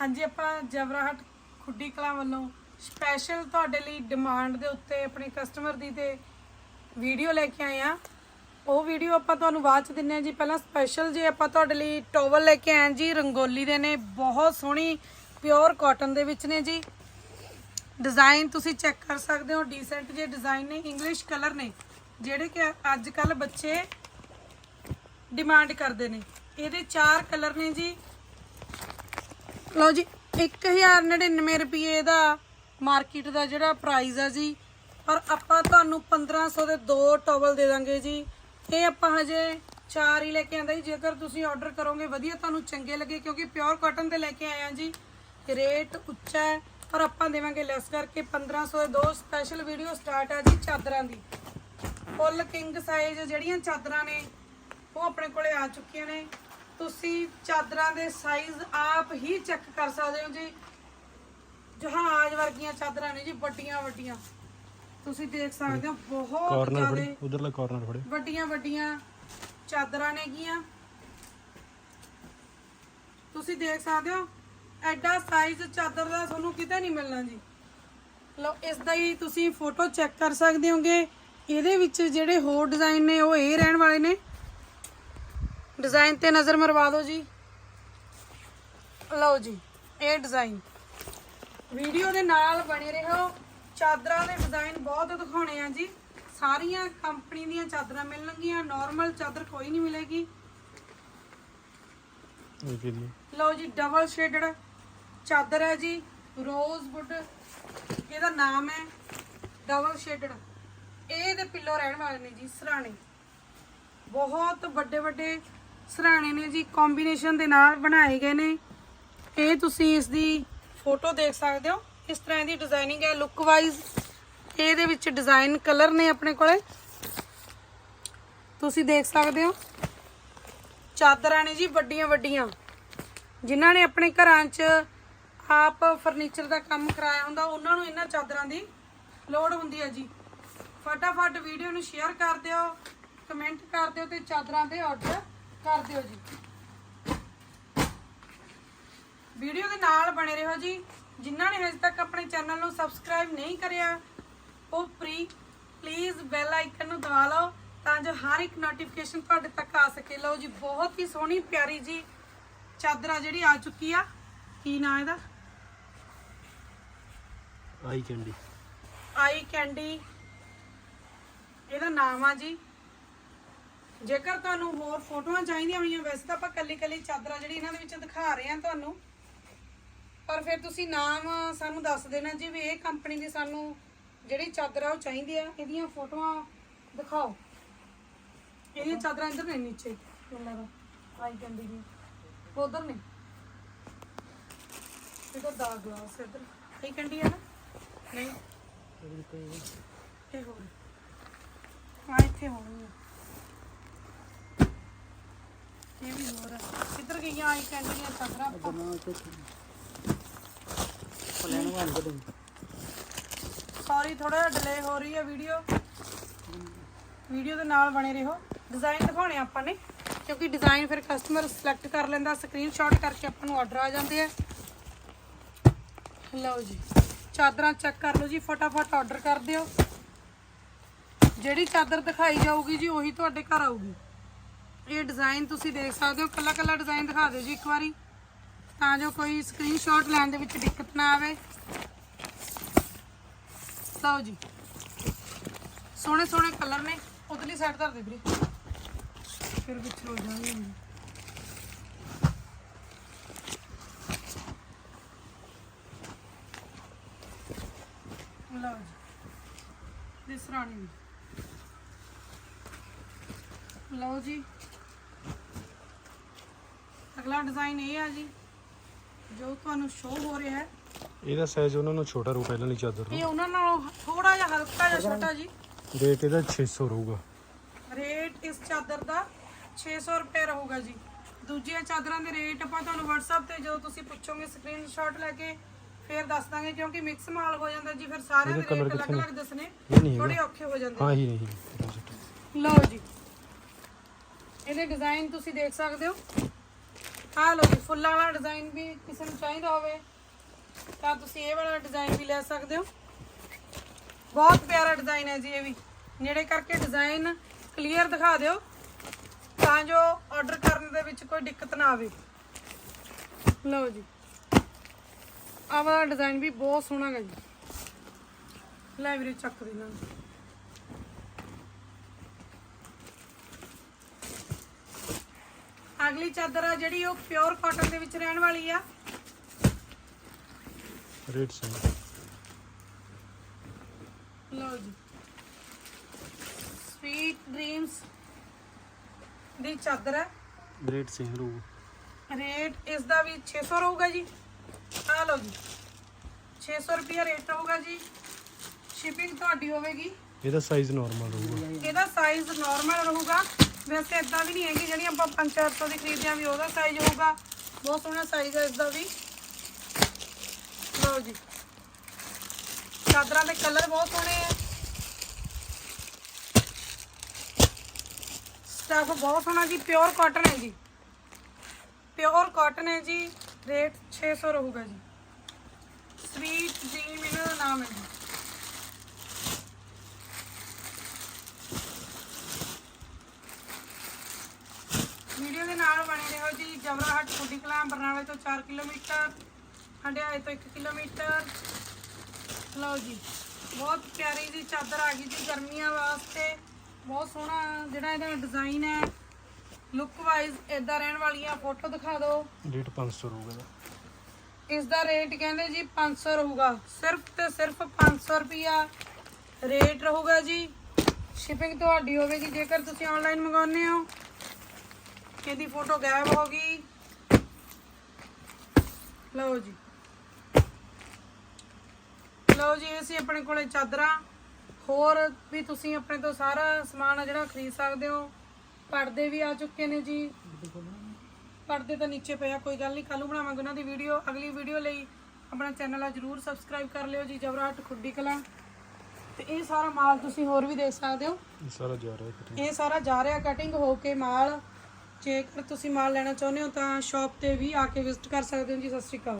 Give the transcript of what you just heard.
ਹਾਂਜੀ, ਆਪਾਂ ਜਵਰਾਹਟ ਖੁੱਡੀ ਕਲਾਂ ਵੱਲੋਂ ਸਪੈਸ਼ਲ ਤੁਹਾਡੇ ਲਈ ਡਿਮਾਂਡ ਦੇ ਉੱਤੇ ਆਪਣੇ ਕਸਟਮਰ ਦੀ ਤੇ ਵੀਡੀਓ ਲੈ ਕੇ ਆਏ ਆ ਉਹ ਵੀਡੀਓ ਆਪਾਂ ਤੁਹਾਨੂੰ ਬਾਅਦ ਚ ਦਿੰਨੇ ਆ ਜੀ। ਪਹਿਲਾਂ ਸਪੈਸ਼ਲ ਜੇ ਆਪਾਂ ਤੁਹਾਡੇ ਲਈ ਟੋਵਲ ਲੈ ਕੇ ਆਏ ਹਾਂ ਜੀ, ਰੰਗੋਲੀ ਦੇ ਨੇ, ਬਹੁਤ ਸੋਹਣੀ ਪਿਓਰ ਕਾਟਨ ਦੇ ਵਿੱਚ ਨੇ ਜੀ। ਡਿਜ਼ਾਈਨ ਤੁਸੀਂ ਚੈੱਕ ਕਰ ਸਕਦੇ ਹੋ ਡੀਸੈਂਟ ਜੇ ਡਿਜ਼ਾਈਨ ਨੇ ਇੰਗਲਿਸ਼ ਕਲਰ ਨੇ, ਜਿਹੜੇ ਕਿ ਅੱਜ ਕੱਲ ਬੱਚੇ ਡਿਮਾਂਡ ਕਰਦੇ ਨੇ। ਇਹਦੇ ਚਾਰ ਕਲਰ ਨੇ ਜੀ। ਲਓ ਜੀ 1099 ਰੁਪਏ ਦਾ ਮਾਰਕੀਟ ਦਾ ਜਿਹੜਾ ਪ੍ਰਾਈਸ ਆ ਜੀ ਪਰ ਆਪਾਂ ਤੁਹਾਨੂੰ 1500 ਦੇ ਦੋ ਟਾਵਲ ਦੇ ਦਾਂਗੇ ਜੀ। ਇਹ ਆਪਾਂ ਹਜੇ ਚਾਰ ਹੀ ਲੈ ਕੇ ਆਂਦਾ ਜੀ, ਜੇਕਰ ਤੁਸੀਂ ਆਰਡਰ ਕਰੋਗੇ, ਵਧੀਆ ਤੁਹਾਨੂੰ ਚੰਗੇ ਲੱਗੇ, ਕਿਉਂਕਿ ਪਿਓਰ ਕਾਟਨ ਦੇ ਲੈ ਕੇ ਆਏ ਆ ਜੀ। ਰੇਟ ਉੱਚਾ ਹੈ ਪਰ ਆਪਾਂ ਦੇਵਾਂਗੇ ਲੈਸ ਕਰਕੇ 1500 ਦੇ ਦੋ ਸਪੈਸ਼ਲ ਵੀਡੀਓ ਸਟਾਰਟ ਆ ਜੀ ਚਾਦਰਾਂ ਦੀ। ਫੁੱਲ ਕਿੰਗ ਸਾਈਜ਼ ਜਿਹੜੀਆਂ ਚਾਦਰਾਂ ਨੇ, ਉਹ ਆਪਣੇ ਕੋਲੇ ਆ ਚੁੱਕੀਆਂ ਨੇ। ਤੁਸੀਂ ਚਾਦਰਾਂ ਦੇ ਸਾਈਜ਼ ਆਪ ਹੀ ਚੈੱਕ ਕਰ ਸਕਦੇ ਹੋ ਜੀ। ਜਹਾਜ਼ ਵਰਗੀਆਂ ਚਾਦਰਾਂ ਨੇ ਜੀ ਵੱਡੀਆਂ ਵੱਡੀਆਂ। ਤੁਸੀਂ ਦੇਖ ਸਕਦੇ ਹੋ ਬਹੁਤ ਕਾਰਨਰ ਜ਼ਿਆਦਾ ਫੜੇ ਉਧਰਲਾ ਕਾਰਨਰ ਫੜੇ। ਵੱਡੀਆਂ ਵੱਡੀਆਂ ਚਾਦਰਾਂ ਨੇਗੀਆਂ ਤੁਸੀਂ ਦੇਖ ਸਕਦੇ ਹੋ ਐਡਾ ਸਾਈਜ਼ ਚਾਦਰ ਦਾ ਤੁਹਾਨੂੰ ਕਿਤੇ ਨਹੀਂ ਮਿਲਣਾ ਜੀ। ਲਓ ਇਸ ਦਾ ਹੀ ਤੁਸੀਂ ਫੋਟੋ ਚੈੱਕ ਕਰ ਸਕਦੇ ਹੋਗੇ। ਇਹਦੇ ਵਿੱਚ ਜਿਹੜੇ ਹੋਰ ਡਿਜ਼ਾਈਨ ਨੇ ਉਹ ਇਹ ਰਹਿਣ ਵਾਲੇ ਨੇ। ਡਿਜ਼ਾਈਨ ਤੇ ਨਜ਼ਰ ਮਰਵਾ ਦਿਓ ਜੀ। ਲਓ ਜੀ ਇਹ ਡਿਜ਼ਾਈਨ। ਵੀਡੀਓ ਦੇ ਨਾਲ ਬਣੇ ਰਹੋ। ਚਾਦਰਾਂ ਦੇ ਡਿਜ਼ਾਈਨ ਬਹੁਤ ਦਿਖਾਉਣੇ ਆ ਜੀ। ਸਾਰੀਆਂ ਕੰਪਨੀ ਦੀਆਂ ਚਾਦਰਾਂ ਮਿਲਣਗੀਆਂ। ਨਾਰਮਲ ਚਾਦਰ ਕੋਈ ਨਹੀਂ ਮਿਲੇਗੀ। ਲਓ ਜੀ ਡਬਲ ਸ਼ੇਡਡ ਚਾਦਰ ਹੈ ਜੀ। ਰੋਜ਼ਵੁੱਡ ਇਹਦਾ ਨਾਮ ਹੈ ਡਬਲ ਸ਼ੇਡਡ ਇਹ ਦੇ ਪਿੱਲੋ ਰਹਿਣ ਵਾਲੇ ਨੇ ਜੀ ਸਰਾਣੇ। ਬਹੁਤ ਵੱਡੇ ਵੱਡੇ ਸਰਾਣੇ ਨੇ ਜੀ ਕੰਬੀਨੇਸ਼ਨ ਦੇ ਨਾਲ ਬਣਾਏ ਗਏ ਨੇ। ਇਹ ਤੁਸੀਂ ਇਸ ਦੀ ਫੋਟੋ ਦੇਖ ਸਕਦੇ ਹੋ। ਇਸ ਤਰ੍ਹਾਂ ਦੀ ਡਿਜ਼ਾਈਨਿੰਗ ਹੈ ਲੁੱਕ ਵਾਈਜ਼ ਇਹਦੇ ਵਿੱਚ ਡਿਜ਼ਾਈਨ ਕਲਰ ਨੇ ਆਪਣੇ ਕੋਲੇ। ਤੁਸੀਂ ਦੇਖ ਸਕਦੇ ਹੋ। ਚਾਦਰਾਂ ਨੇ ਜੀ, ਵੱਡੀਆਂ ਵੱਡੀਆਂ। ਜਿਨ੍ਹਾਂ ਨੇ ਆਪਣੇ ਘਰਾਂ 'ਚ ਆਪ ਫਰਨੀਚਰ ਦਾ ਕੰਮ ਕਰਾਇਆ ਹੁੰਦਾ, ਉਹਨਾਂ ਨੂੰ ਇਹਨਾਂ ਚਾਦਰਾਂ ਦੀ ਲੋੜ ਹੁੰਦੀ ਹੈ ਜੀ। ਫਟਾਫਟ ਵੀਡੀਓ ਨੂੰ ਸ਼ੇਅਰ ਕਰ ਦਿਓ ਕਮੈਂਟ ਕਰ ਦਿਓ ਤੇ ਚਾਦਰਾਂ ਦੇ ਆਰਡਰ ਕਰ ਦਿਓ ਜੀ। ਵੀਡੀਓ ਦੇ ਨਾਲ ਬਣੇ ਰਹੋ ਜੀ। ਜਿਨ੍ਹਾਂ ਨੇ ਹਜੇ ਤੱਕ ਆਪਣੇ ਚੈਨਲ ਨੂੰ ਸਬਸਕ੍ਰਾਈਬ ਨਹੀਂ ਕਰਿਆ ਉਹ ਪ੍ਰੀ ਪਲੀਜ਼ ਬੈਲ ਆਈਕਨ ਨੂੰ ਦਬਾ ਲਓ ਤਾਂ ਜੋ ਹਰ ਇੱਕ ਨੋਟੀਫਿਕੇਸ਼ਨ ਤੁਹਾਡੇ ਤੱਕ ਆ ਸਕੇ। ਲਓ ਜੀ ਬਹੁਤ ਹੀ ਸੋਹਣੀ ਪਿਆਰੀ ਜੀ ਚਾਦਰਾ ਜਿਹੜੀ ਆ ਚੁੱਕੀ ਆ। ਕੀ ਨਾਂ ਇਹਦਾ? Eye candy. Eye candy. ਇਹਦਾ ਨਾਮ ਆ ਜੀ। ਜੇਕਰ ਤੁਹਾਨੂੰ ਹੋਰ ਫੋਟੋਆਂ ਚਾਹੀਦੀਆਂ ਹੋਈਆਂ ਵੈਸੇ ਤਾਂ ਆਪਾਂ ਕੱਲੀ ਕੱਲੀ ਚਾਦਰਾ ਜਿਹੜੀ ਇਹਨਾਂ ਦੇ ਵਿੱਚ ਦਿਖਾ ਰਹੇ ਹਾਂ ਤੁਹਾਨੂੰ। ਪਰ ਫਿਰ ਤੁਸੀਂ ਨਾਮ ਸਾਨੂੰ ਦੱਸ ਦੇਣਾ ਜੀ ਵੀ ਇਹ ਕੰਪਨੀ ਦੀ ਸਾਨੂੰ ਜਿਹੜੀ ਚਾਦਰ ਆ ਉਹ ਚਾਹੀਦੀ ਆ ਇਹਦੀਆਂ ਫੋਟੋਆਂ ਦਿਖਾਓ। ਇਹਦੀਆਂ ਚਾਦਰਾਂ ਇੱਧਰ ਨੇ ਨੀਚੇ। ਮੈਨੂੰ ਲੱਗਦਾ ਆਈ ਕੈਂਡੀ ਦੀ ਉਧਰ ਨੇ। ਇਹਦਾ ਦਾਗ ਗਲਾਸ ਇੱਧਰ। ਆਈ ਕੈਂਡੀ ਹੈ ਨਾ? ਨਹੀਂ। ਇਹ ਹੋਰ। ਆ ਇੱਥੇ ਹੋਣੀ ਆ। ਇਹ ਵੀ ਹੋਰ ਆ। ਕਿੱਧਰ ਗਈਆਂ ਆਈ ਕੈਂਡੀ ਦੀਆਂ ਚਾਦਰਾਂ ਆਪਾਂ? ਸੌਰੀ ਥੋੜਾ ਜਿਹਾ ਡਿਲੇ ਹੋ ਰਹੀ ਹੈ ਵੀਡੀਓ ਵੀਡੀਓ ਦੇ ਨਾਲ ਬਣੇ ਰਹੋ। ਡਿਜ਼ਾਈਨ ਦਿਖਾਉਣੇ ਆਪਾਂ ਨੇ। ਕਿਉਂਕਿ ਡਿਜ਼ਾਈਨ ਫਿਰ ਕਸਟਮਰ ਸਿਲੈਕਟ ਕਰ ਲੈਂਦਾ। ਸਕਰੀਨਸ਼ਾਟ ਕਰਕੇ ਆਪਾਂ ਨੂੰ ਆਰਡਰ ਆ ਜਾਂਦੇ ਆ। ਲਓ ਜੀ। ਚਾਦਰਾਂ ਚੈੱਕ ਕਰ ਲਓ ਜੀ। ਫਟਾਫਟ ਆਰਡਰ ਕਰ ਦਿਓ। ਜਿਹੜੀ ਚਾਦਰ ਦਿਖਾਈ ਜਾਊਗੀ ਜੀ, ਉਹੀ ਤੁਹਾਡੇ ਘਰ ਆਊਗੀ। ਇਹ ਡਿਜ਼ਾਈਨ ਤੁਸੀਂ ਦੇਖ ਸਕਦੇ ਹੋ। ਕੱਲਾ ਕੱਲਾ ਡਿਜ਼ਾਈਨ ਦਿਖਾ ਦਿਓ ਜੀ ਇੱਕ ਵਾਰੀ। ਤਾਂ ਜੋ ਕੋਈ ਸਕਰੀਨਸ਼ਾਟ ਲੈਣ ਦੇ ਵਿੱਚ ਦਿੱਕਤ ਨਾ ਆਵੇ। ਲਓ ਜੀ। ਸੋਹਣੇ ਸੋਹਣੇ ਕਲਰ ਨੇ। ਉਤਲੀ ਸਾਈਡ ਧਰ ਦੇ ਵੀਰੇ। ਫਿਰ ਵਿੱਚ ਹੋ ਜਾਣਗੇ। ਲਓ ਜੀ। ਦਿਸ ਰਾਣੀ ਲਓ ਜੀ। ਅਗਲਾ ਡਿਜ਼ਾਈਨ ਇਹ ਆ ਜੀ ਜੋ ਤੁਹਾਨੂੰ ਸ਼ੋ ਹੋ ਰਿਹਾ ਹੈ। ਇਹਦਾ ਸਾਈਜ਼ ਉਹਨਾਂ ਨੂੰ ਛੋਟਾ ਰੂ ਪਹਿਲਾਂ ਨਹੀਂ ਚਾਦਰ ਇਹ ਉਹਨਾਂ ਨਾਲੋਂ ਥੋੜਾ ਜਿਹਾ ਹਲਕਾ ਜਿਹਾ ਛੋਟਾ ਜੀ। ਰੇਟ ਇਹਦਾ 600 ਰਹੂਗਾ। ਰੇਟ ਇਸ ਚਾਦਰ ਦਾ 600 ਰੁਪਏ ਰਹੂਗਾ ਜੀ। ਦੂਜੀਆਂ ਚਾਦਰਾਂ ਦੇ ਰੇਟ ਆਪਾਂ ਤੁਹਾਨੂੰ WhatsApp ਤੇ ਜਦੋਂ ਤੁਸੀਂ ਪੁੱਛੋਗੇ ਸਕਰੀਨਸ਼ਾਟ ਲੈ ਕੇ ਫਿਰ ਦੱਸ ਦਾਂਗੇ ਕਿਉਂਕਿ ਮਿਕਸ ਮਾਲ ਹੋ ਜਾਂਦਾ ਜੀ ਫਿਰ ਸਾਰਿਆਂ ਦੇ ਰੇਟ ਅਲੱਗ-ਅਲੱਗ ਦੱਸਣੇ ਇਹ ਨਹੀਂ ਥੋੜੇ ਔਖੇ ਹੋ ਜਾਂਦੇ ਹਾਂ ਹੀ ਨਹੀਂ ਲਓ ਜੀ। ਇਹਦੇ ਡਿਜ਼ਾਈਨ ਤੁਸੀਂ ਦੇਖ ਸਕਦੇ ਹੋ। ਆਹ ਲਓ ਜੀ, ਫੁੱਲਾਂ ਵਾਲਾ ਡਿਜ਼ਾਈਨ ਵੀ ਕਿਸੇ ਨੂੰ ਚਾਹੀਦਾ ਹੋਵੇ, ਤਾਂ ਤੁਸੀਂ ਇਹ ਵਾਲਾ ਡਿਜ਼ਾਈਨ ਵੀ ਲੈ ਸਕਦੇ ਹੋ। ਬਹੁਤ ਪਿਆਰਾ ਡਿਜ਼ਾਈਨ ਹੈ ਜੀ ਇਹ ਵੀ। ਨੇੜੇ ਕਰਕੇ ਡਿਜ਼ਾਈਨ ਕਲੀਅਰ ਦਿਖਾ ਦਿਓ, ਤਾਂ ਜੋ ਆਰਡਰ ਕਰਨ ਦੇ ਵਿੱਚ ਕੋਈ ਦਿੱਕਤ ਨਾ ਆਵੇ। ਲਓ ਜੀ, ਆਹ ਵਾਲਾ ਡਿਜ਼ਾਈਨ ਵੀ ਬਹੁਤ ਸੋਹਣਾ ਹੈ ਜੀ। ਲੈ ਵੀਰੇ, ਚੱਕ ਦੇ ਅਗਲੀ ਚਾਦਰ ਆ ਜਿਹੜੀ ਉਹ ਪਿਓਰ ਕਾਟਨ ਦੇ ਵਿੱਚ ਰਹਿਣ ਵਾਲੀ ਆ। ਰੇਟ ਸੇਮ ਲਓ ਜੀ। ਸਵੀਟ ਡ੍ਰੀਮਸ ਦੀ ਚਾਦਰ ਹੈ ਰੇਟ ਸੇਮ ਰਹੂਗਾ ਰੇਟ ਇਸ ਦਾ ਵੀ 600 ਰਹੂਗਾ ਜੀ। ਆ ਲਓ ਜੀ। 600 ਰੁਪਿਆ ਰੇਟ ਰਹੂਗਾ ਜੀ। ਸ਼ਿਪਿੰਗ ਤੁਹਾਡੀ ਹੋਵੇਗੀ। ਇਹਦਾ ਸਾਈਜ਼ ਨਾਰਮਲ ਰਹੂਗਾ ਇਹਦਾ ਸਾਈਜ਼ ਨਾਰਮਲ ਰਹੂਗਾ। ਵੈਸੇ ਇਦਾਂ ਵੀ ਨਹੀਂ ਹੈਗੀ ਜਿਹੜੀ ਆਪਾਂ 5-400 ਦੀ ਖਰੀਦਦੇ ਆ ਵੀ ਉਹਦਾ ਸਾਈਜ਼ ਹੋਊਗਾ। ਬਹੁਤ ਸੋਹਣਾ ਸਾਈਜ਼ ਹੈ ਇਸ ਦਾ। ਵੀ ਲਓ ਜੀ। ਚਾਦਰਾਂ ਦੇ ਕਲਰ ਬਹੁਤ ਸੋਹਣੇ ਆ। ਸਟਾਫ ਬਹੁਤ ਸੋਹਣਾ ਜੀ ਪਿਓਰ ਕਾਟਨ ਹੈ ਜੀ। ਪਿਓਰ ਕਾਟਨ ਹੈ ਜੀ ਰੇਟ 600 ਰਹੂਗਾ ਜੀ। ਸਵੀਟ ਡ੍ਰੀਮ ਇਹਨਾਂ ਦਾ ਨਾਮ ਹੈ ਜੀ ਵੀਡੀਓ ਦੇ ਨਾਲ ਬਣੇ ਰਹੋ ਜੀ ਜਵਰਾਹਟ ਫੂਡੀ ਕਲਾਂ ਬਰਨਾਲੇ ਤੋਂ 4 ਕਿਲੋਮੀਟਰ ਹੰਡਿਆਏ ਤੋਂ 1 ਕਿਲੋਮੀਟਰ। ਲਓ ਜੀ ਬਹੁਤ ਪਿਆਰੀ ਜੀ ਚਾਦਰ ਆ ਗਈ ਜੀ ਗਰਮੀਆਂ ਵਾਸਤੇ। ਬਹੁਤ ਸੋਹਣਾ ਜਿਹੜਾ ਇਹਦਾ ਡਿਜ਼ਾਈਨ ਹੈ। ਲੁੱਕ ਵਾਈਜ਼ ਇਦਾਂ ਰਹਿਣ ਵਾਲੀ ਆ ਫੋਟੋ ਦਿਖਾ ਦਿਓ। ਰੇਟ 500 ਰਹੂਗਾ ਇਹਦਾ। ਇਸ ਦਾ ਰੇਟ ਕਹਿੰਦੇ ਜੀ 500 ਰਹੂਗਾ। ਸਿਰਫ ਤੇ ਸਿਰਫ 500 ਰੁਪਿਆ ਰੇਟ ਰਹੂਗਾ ਜੀ। ਸ਼ਿਪਿੰਗ ਤੁਹਾਡੀ ਹੋਵੇਗੀ। ਜੇਕਰ ਤੁਸੀਂ ਆਨਲਾਈਨ ਮੰਗਾਉਂਦੇ ਹੋ ਇਹਦੀ ਫੋਟੋ ਗਾਇਬ ਹੋ ਗਈ। ਲਓ ਜੀ। ਲਓ ਜੀ ਇਹ ਸੀ ਆਪਣੇ ਕੋਲੇ ਚਾਦਰਾਂ। ਹੋਰ ਵੀ ਤੁਸੀਂ ਆਪਣੇ ਤੋਂ ਸਾਰਾ ਸਮਾਨ ਆ ਜਿਹੜਾ ਖਰੀਦ ਸਕਦੇ ਹੋ। ਪਰਦੇ ਵੀ ਆ ਚੁੱਕੇ ਨੇ ਜੀ। ਪਰਦੇ ਤਾਂ ਨੀਚੇ ਪਿਆ ਕੋਈ ਗੱਲ ਨਹੀਂ ਕੱਲ ਨੂੰ ਬਣਾਵਾਂਗੇ ਉਹਨਾਂ ਦੀ ਵੀਡੀਓ। ਅਗਲੀ ਵੀਡੀਓ ਲਈ ਆਪਣਾ ਚੈਨਲ ਆ ਜਰੂਰ ਸਬਸਕ੍ਰਾਈਬ ਕਰ ਲਿਓ ਜੀ ਜਵਰਾਟ ਖੁੱਡੀ ਕਲਾਂ। ਤੇ ਇਹ ਸਾਰਾ ਮਾਲ ਤੁਸੀਂ ਹੋਰ ਵੀ ਦੇਖ ਸਕਦੇ ਹੋ। ਇਹ ਸਾਰਾ ਜਾ ਰਿਹਾ ਇਹ ਸਾਰਾ ਜਾ ਰਿਹਾ ਕਟਿੰਗ ਹੋ ਕੇ ਮਾਲ। ਜੇਕਰ ਤੁਸੀਂ ਮਾਲ ਲੈਣਾ ਚਾਹੁੰਦੇ ਹੋ ਤਾਂ ਸ਼ਾਪ ਤੇ ਵੀ ਆ ਕੇ ਵਿਜ਼ਿਟ ਕਰ ਸਕਦੇ ਹੋ ਜੀ, ਸਤਿ ਸ਼੍ਰੀ ਅਕਾਲ।